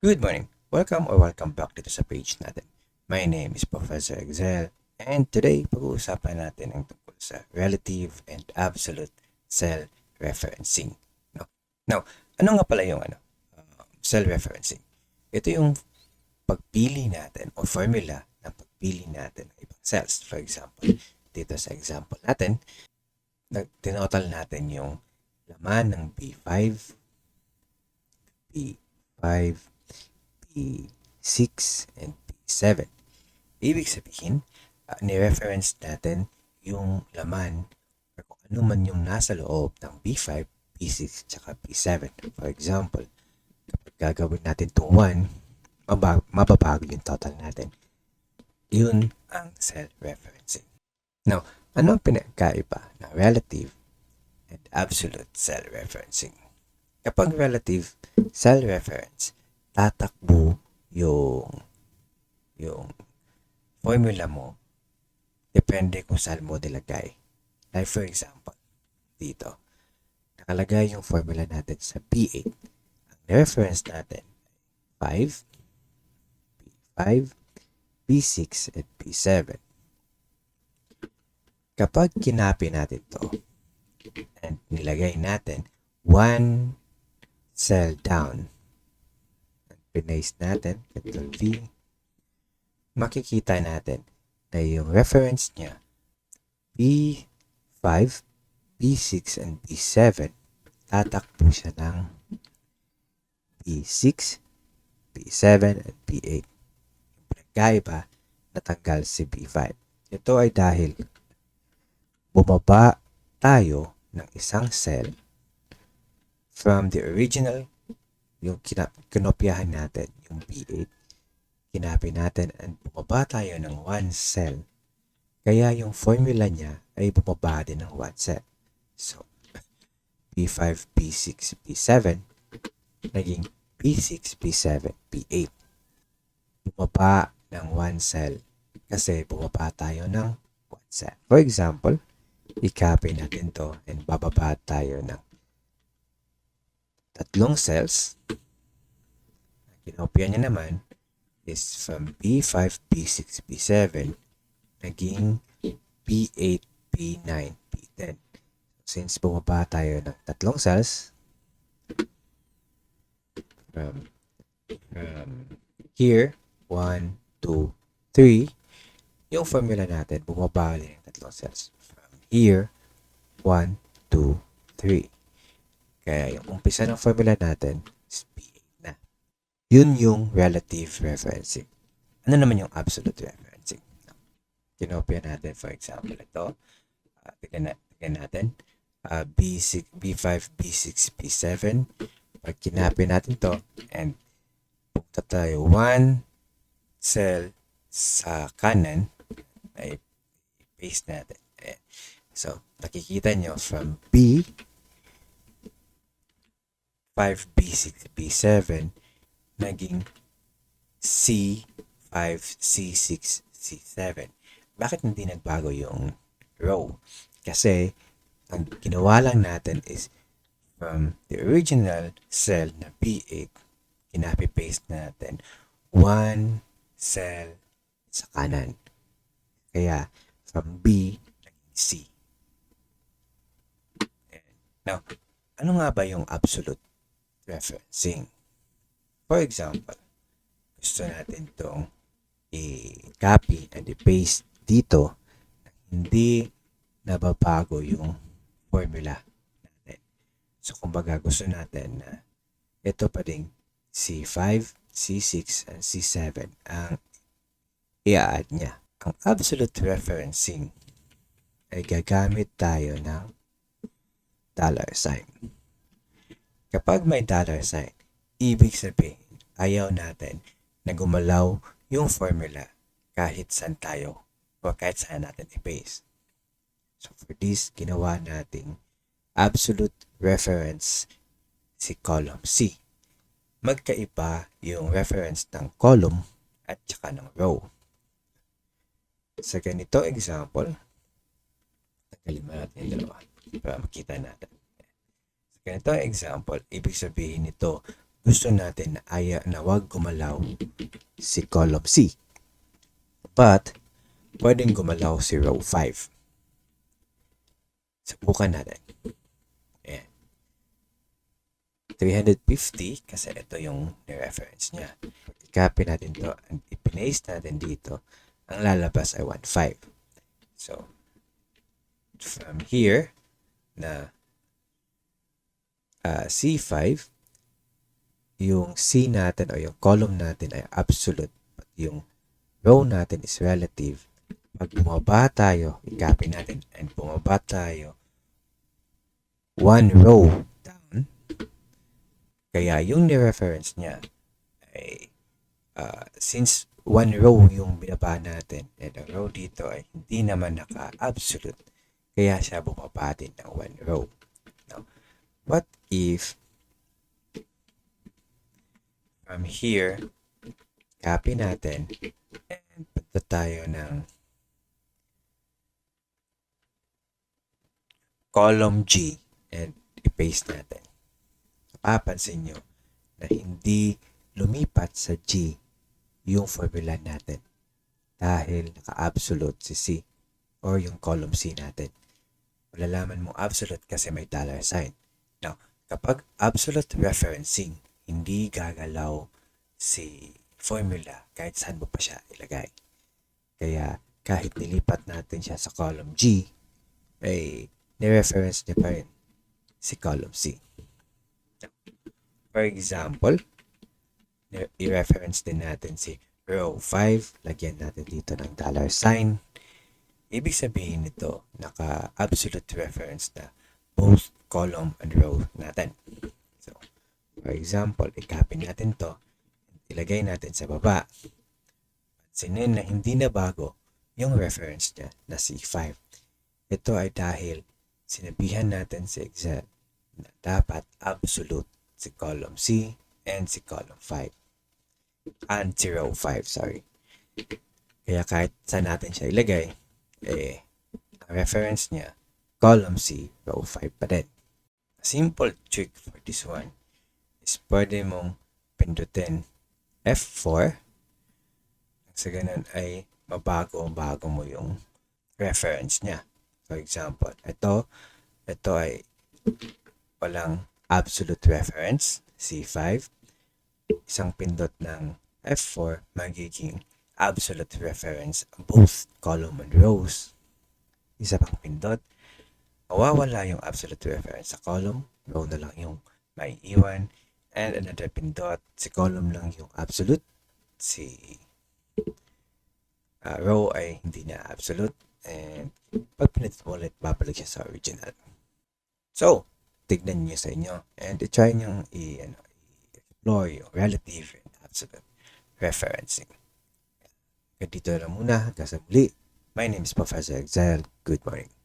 Good morning. Welcome or welcome back dito sa page natin. My name is Professor Excel and today pag-uusapan natin ang tungkol sa relative and absolute cell referencing. No? Now, ano nga pala yung ano, uh, cell referencing? Ito yung pagpili natin o formula ng pagpili natin ng ibang cells. For example, dito sa example natin, tinotal natin yung laman ng B5, B5, P6, and P7. Ibig sabihin, uh, ni-reference natin yung laman or kung ano man yung nasa loob ng B5, P6, tsaka P7. For example, kapag gagawin natin itong 1, maba- mababago yung total natin. Yun ang cell referencing. Now, ano ang pinagkaiba ng relative and absolute cell referencing? Kapag relative cell reference, tatakbo yung yung formula mo depende kung saan mo nilagay. Like for example, dito, nakalagay yung formula natin sa P8. Ang reference natin, 5, P5, P6, at P7. Kapag kinapi natin to and nilagay natin one cell down pinaste natin, Ctrl V, makikita natin na yung reference niya, P5, P6, and P7, tatakbo siya ng P6, P7, at P8. Yung pinagkaiba, natanggal si P5. Ito ay dahil bumaba tayo ng isang cell from the original yung kina- kinopyahan natin, yung B8, kinapi natin and bumaba tayo ng one cell. Kaya yung formula niya ay bumaba din ng one cell. So, P5, P6, P7, naging P6, P7, P8. Bumaba ng one cell kasi bumaba tayo ng one cell. For example, i-copy natin to and bababa tayo ng tatlong cells. Kinopya niya naman is from B5, B6, B7 naging B8, B9, B10. Since bumaba tayo ng tatlong cells from, from here, 1, 2, 3, yung formula natin bumaba rin ng tatlong cells. From here, 1, 2, 3. Kaya yung umpisa ng formula natin is P8 na. Yun yung relative referencing. Ano naman yung absolute referencing? Kinopya natin, for example, ito. Uh, tignan, na, tignan natin. Uh, B6, B5, B6, B7. Pag kinopya natin to and punta tayo one cell sa kanan, ay paste natin. Ayan. So, nakikita nyo from B 5, B6, B7, naging C5, C6, C7. Bakit hindi nagbago yung row? Kasi, ang ginawa lang natin is from the original cell na B8, kinapi-paste natin one cell sa kanan. Kaya, from B, naging C. Now, ano nga ba yung absolute referencing. For example, gusto natin itong i-copy and i-paste dito hindi nababago yung formula natin. So, kumbaga gusto natin na ito pa rin C5, C6, and C7 ang i-add niya. Ang absolute referencing ay gagamit tayo ng dollar sign. Kapag may dollar sign, ibig sabihin, ayaw natin na gumalaw yung formula kahit saan tayo o kahit saan natin i-paste. So for this, ginawa nating absolute reference si column C. Magkaiba yung reference ng column at saka ng row. Sa ganito example, tanggalin mo natin yung dalawa para makita natin ganito ang example, ibig sabihin nito, gusto natin na, aya, na wag gumalaw si column C. But, pwedeng gumalaw si row 5. Subukan natin. Ayan. 350 kasi ito yung reference niya. I-copy natin to and i-paste natin dito. Ang lalabas ay 1.5. So, from here na uh, C5, yung C natin o yung column natin ay absolute. But yung row natin is relative. Pag bumaba tayo, i-copy natin and bumaba tayo one row down. Kaya yung ni-reference niya ay uh, since one row yung binaba natin and ang row dito ay hindi naman naka-absolute kaya siya bumaba din ng one row. Now, what if from here copy natin and punta tayo ng column G and i-paste natin. Papansin nyo na hindi lumipat sa G yung formula natin dahil naka-absolute si C or yung column C natin. Malalaman mo absolute kasi may dollar sign. Now, kapag absolute referencing, hindi gagalaw si formula kahit saan mo pa siya ilagay. Kaya kahit nilipat natin siya sa column G, ay ni-reference niya pa rin si column C. For example, i-reference din natin si row 5. Lagyan natin dito ng dollar sign. Ibig sabihin nito, naka-absolute reference na both column and row natin. So, for example, i-copy natin to. Ilagay natin sa baba. Pansinin na hindi na bago yung reference niya na C5. Ito ay dahil sinabihan natin sa Excel na dapat absolute si column C and si column 5 and 05, sorry. Kaya kahit saan natin siya ilagay, eh, ang reference niya, column C, row 5 pa din. Simple trick for this one is pwede mong pindutin F4 sa ganun ay mabago-bago mo yung reference niya. For example, ito, ito ay walang absolute reference, C5 isang pindot ng F4 magiging absolute reference both column and rows. Isa pang pindot, mawawala yung absolute reference sa column, row na lang yung may iwan, and another pindot, si column lang yung absolute, si uh, row ay hindi na absolute, and pag pinindot mo ulit, babalik siya sa original. So, tignan niyo sa inyo, and i-try nyo i, ano, yung relative and absolute referencing. Ganito lang muna. Hanggang sa muli. My name is Professor Excel. Good morning.